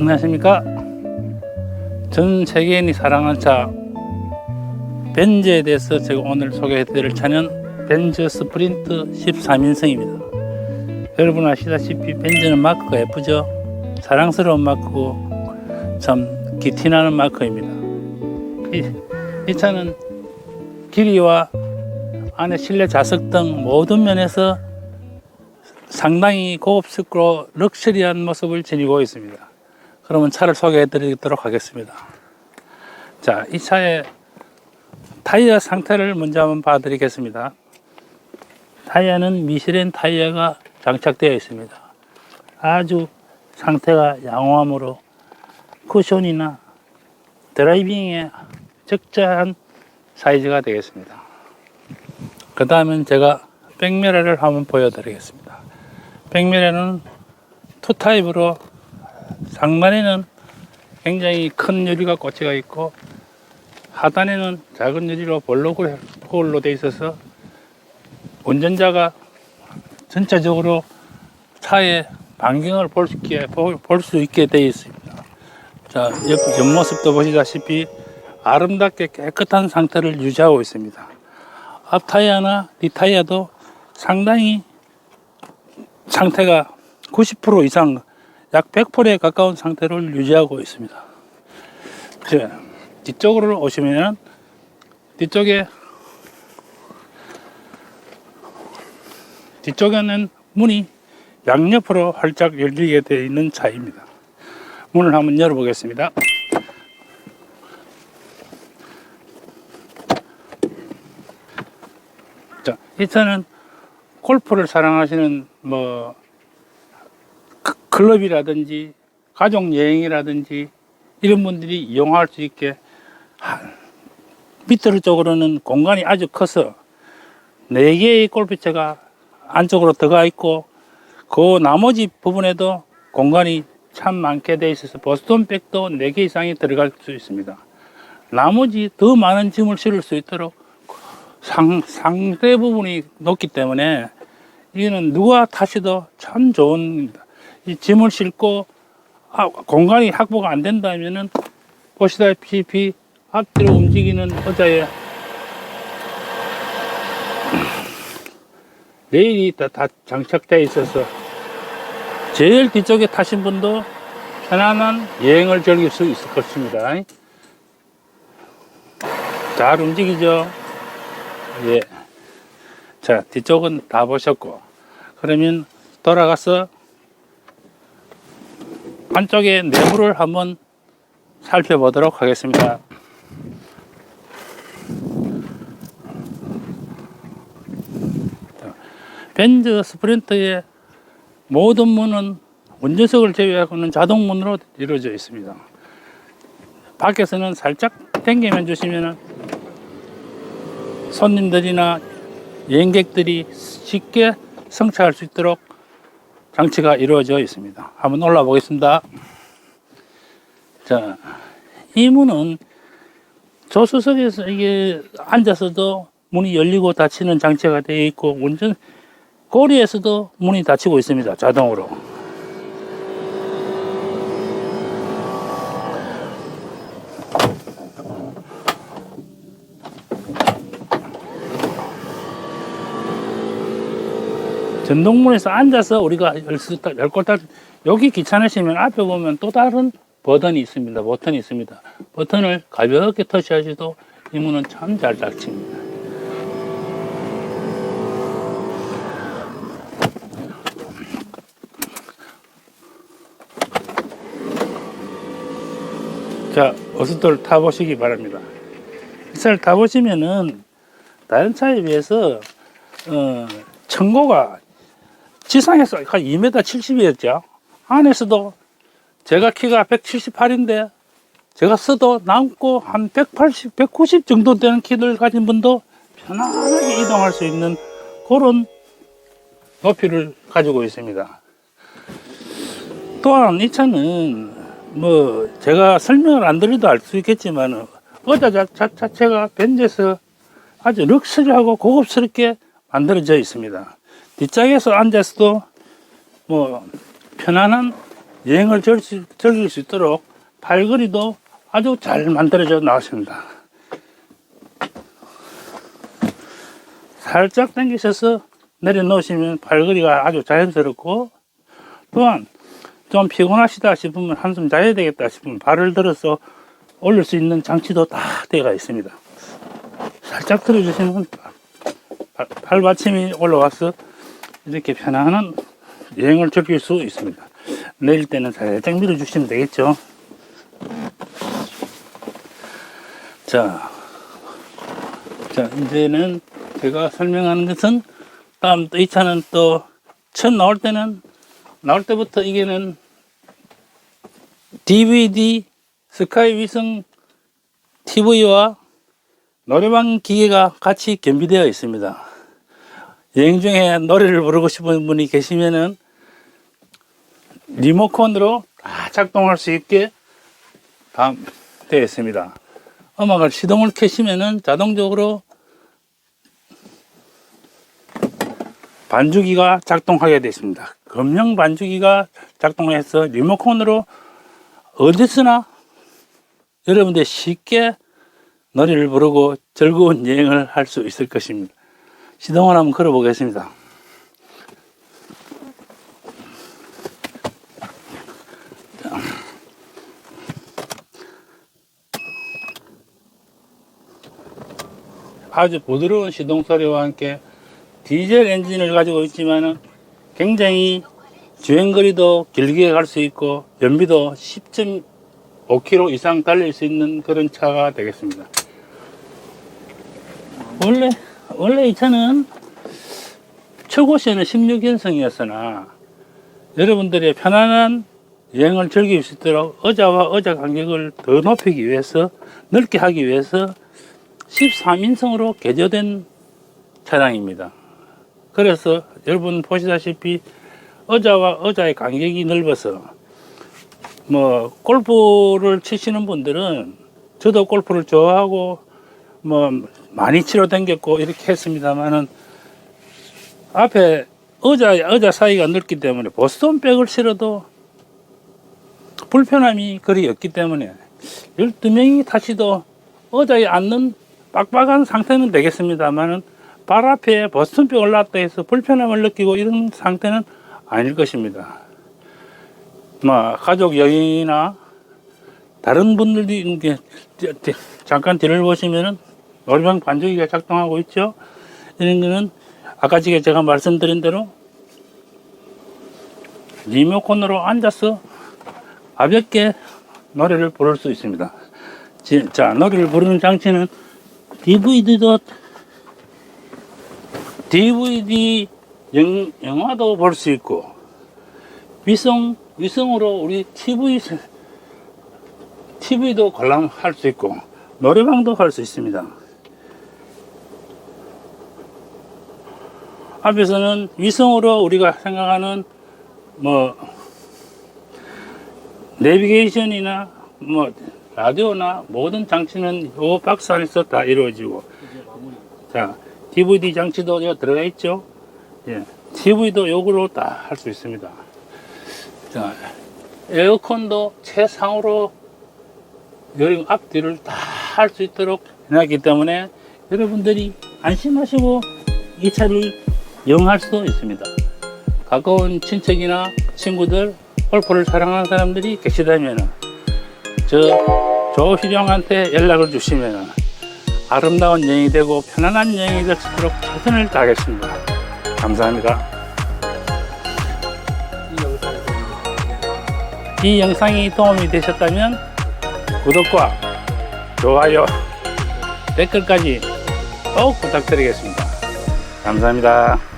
안녕하십니까. 전 세계인이 사랑하는 차 벤즈에 대해서 제가 오늘 소개해드릴 차는 벤즈 스프린트 13인승입니다. 여러분 아시다시피 벤즈는 마크가 예쁘죠? 사랑스러운 마크고 참 기티나는 마크입니다. 이, 이 차는 길이와 안에 실내 좌석 등 모든 면에서 상당히 고급스럽고 럭셔리한 모습을 지니고 있습니다. 그러면 차를 소개해 드리도록 하겠습니다. 자, 이 차의 타이어 상태를 먼저 한번 봐 드리겠습니다. 타이어는 미쉐린 타이어가 장착되어 있습니다. 아주 상태가 양호함으로 쿠션이나 드라이빙에 적절한 사이즈가 되겠습니다. 그 다음엔 제가 백미러를 한번 보여드리겠습니다. 백미러는 투 타입으로 상단에는 굉장히 큰 유리가 꽂혀가 있고 하단에는 작은 유리로 볼록 홀로 되어 있어서 운전자가 전체적으로 차의 반경을 볼 수 있게, 볼 수 있게 되어 있습니다. 자, 옆, 옆모습도 보시다시피 아름답게 깨끗한 상태를 유지하고 있습니다. 앞 타이어나 뒷 타이어도 상당히 상태가 90% 이상 약 100%에 가까운 상태를 유지하고 있습니다. 자, 뒤쪽으로 오시면 뒤쪽에 뒤쪽에는 문이 양옆으로 활짝 열리게 되어 있는 차입니다. 문을 한번 열어보겠습니다. 자, 이 차는 골프를 사랑하시는 뭐 크- 클럽이라든지 가족 여행이라든지 이런 분들이 이용할 수 있게 하- 밑으로 쪽으로는 공간이 아주 커서 네 개의 골프채가 안쪽으로 들어가 있고 그 나머지 부분에도 공간이 참 많게 돼 있어서 보스톤백도 네 개 이상이 들어갈 수 있습니다. 나머지 더 많은 짐을 실을 수 있도록 상, 상대 부분이 높기 때문에 이거는 누가 타셔도 참 좋은 이 짐을 싣고 아, 공간이 확보가 안 된다면은 보시다시피 앞뒤로 움직이는 의자에 레일이 다, 다 장착되어 있어서 제일 뒤쪽에 타신 분도 편안한 여행을 즐길 수 있을 것입니다. 잘 움직이죠? 예. 자, 뒤쪽은 다 보셨고. 그러면 돌아가서 안쪽의 내부를 한번 살펴보도록 하겠습니다. 자, 벤즈 스프린터의 모든 문은 운전석을 제외하고는 자동문으로 이루어져 있습니다. 밖에서는 살짝 당기면 주시면은 손님들이나 여행객들이 쉽게 성차할 수 있도록 장치가 이루어져 있습니다. 한번 올라 보겠습니다. 자, 이 문은 조수석에서 이게 앉아서도 문이 열리고 닫히는 장치가 되어 있고 운전 꼬리에서도 문이 닫히고 있습니다. 자동으로. 전동문에서 앉아서 우리가 열수 있다, 열골 딱 여기 귀찮으시면 앞에 보면 또 다른 버튼이 있습니다. 버튼이 있습니다. 버튼을 가볍게 터치하셔도 이 문은 참 잘 닫힙니다. 자, 어서들 타보시기 바랍니다. 이 차를 타보시면은 다른 차에 비해서 어, 청고가 지상에서 한 2m 70이었죠. 안에서도 제가 키가 178인데 제가 써도 남고 한 180, 190 정도 되는 키를 가진 분도 편안하게 이동할 수 있는 그런 높이를 가지고 있습니다. 또한 이 차는 뭐 제가 설명을 안 드려도 알 수 있겠지만 의자 자- 자- 자체가 벤츠에서 아주 럭셔리하고 고급스럽게 만들어져 있습니다. 뒷좌석에서 앉아서도 뭐 편안한 여행을 즐길 수 있도록 팔걸이도 아주 잘 만들어져 나왔습니다. 살짝 당기셔서 내려놓으시면 팔걸이가 아주 자연스럽고 또한 좀 피곤하시다 싶으면 한숨 자야 되겠다 싶으면 발을 들어서 올릴 수 있는 장치도 다 되어 있습니다. 살짝 들어주시면 발- 발받침이 올라와서 이렇게 편안한 여행을 즐길 수 있습니다. 내릴 때는 살짝 밀어주시면 되겠죠. 자, 자 이제는 제가 설명하는 것은 다음 또 이 차는 또 처음 나올 때는 나올 때부터 이게는 DVD 스카이 위성 TV와 노래방 기계가 같이 겸비되어 있습니다. 여행 중에 노래를 부르고 싶은 분이 계시면은 리모컨으로 다 작동할 수 있게 다 되어 있습니다. 음악을 시동을 켜시면은 자동적으로 반주기가 작동하게 되어 있습니다. 금형 반주기가 작동해서 리모컨으로 어디서나 여러분들 쉽게 노래를 부르고 즐거운 여행을 할 수 있을 것입니다. 시동을 한번 걸어 보겠습니다. 아주 부드러운 시동 소리와 함께 디젤 엔진을 가지고 있지만은 굉장히 주행거리도 길게 갈 수 있고 연비도 10.5km 이상 달릴 수 있는 그런 차가 되겠습니다. 원래 원래 이 차는 초고시에는 16연승이었으나 여러분들의 편안한 여행을 즐길 수 있도록 의자와 의자 간격을 더 높이기 위해서 넓게 하기 위해서 13인승으로 개조된 차량입니다. 그래서 여러분 보시다시피 의자와 의자의 간격이 넓어서 뭐 골프를 치시는 분들은 저도 골프를 좋아하고 뭐 많이 치러 다녔고 이렇게 했습니다만은 앞에 의자 의자 사이가 넓기 때문에 보스턴 백을 실어도 불편함이 그리 없기 때문에 12명이 타시도 의자에 앉는 빡빡한 상태는 되겠습니다만은 발 앞에 버스턴 백 올랐다 해서 불편함을 느끼고 이런 상태는 아닐 것입니다. 뭐 가족 여행이나 다른 분들이 잠깐 뒤를 보시면은 노래방 반주기가 작동하고 있죠. 이런 거는 아까 제가 말씀드린 대로 리모컨으로 앉아서 가볍게 노래를 부를 수 있습니다. 지- 자, 노래를 부르는 장치는 DVD도 DVD 영, 영화도 볼 수 있고 위성 위성으로 우리 TV TV도 관람할 수 있고 노래방도 할 수 있습니다. 앞에서는 위성으로 우리가 생각하는 뭐 내비게이션이나 뭐 라디오나 모든 장치는 요 박스 안에서 다 이루어지고. 자 DVD 장치도 여기 들어가 있죠? 예 TV도 요거로 다 할 수 있습니다. 자 에어컨도 최상으로 여름 앞뒤를 다 할 수 있도록 해놨기 때문에 여러분들이 안심하시고 이 차를 이용할 수 있습니다 가까운 친척이나 친구들 골프를 사랑하는 사람들이 계시다면 저 조희령한테 연락을 주시면 아름다운 여행이 되고 편안한 여행이 될 수 있도록 최선을 다하겠습니다. 감사합니다. 이 영상이 도움이 되셨다면 구독과 좋아요, 댓글까지 꼭 부탁드리겠습니다. 감사합니다.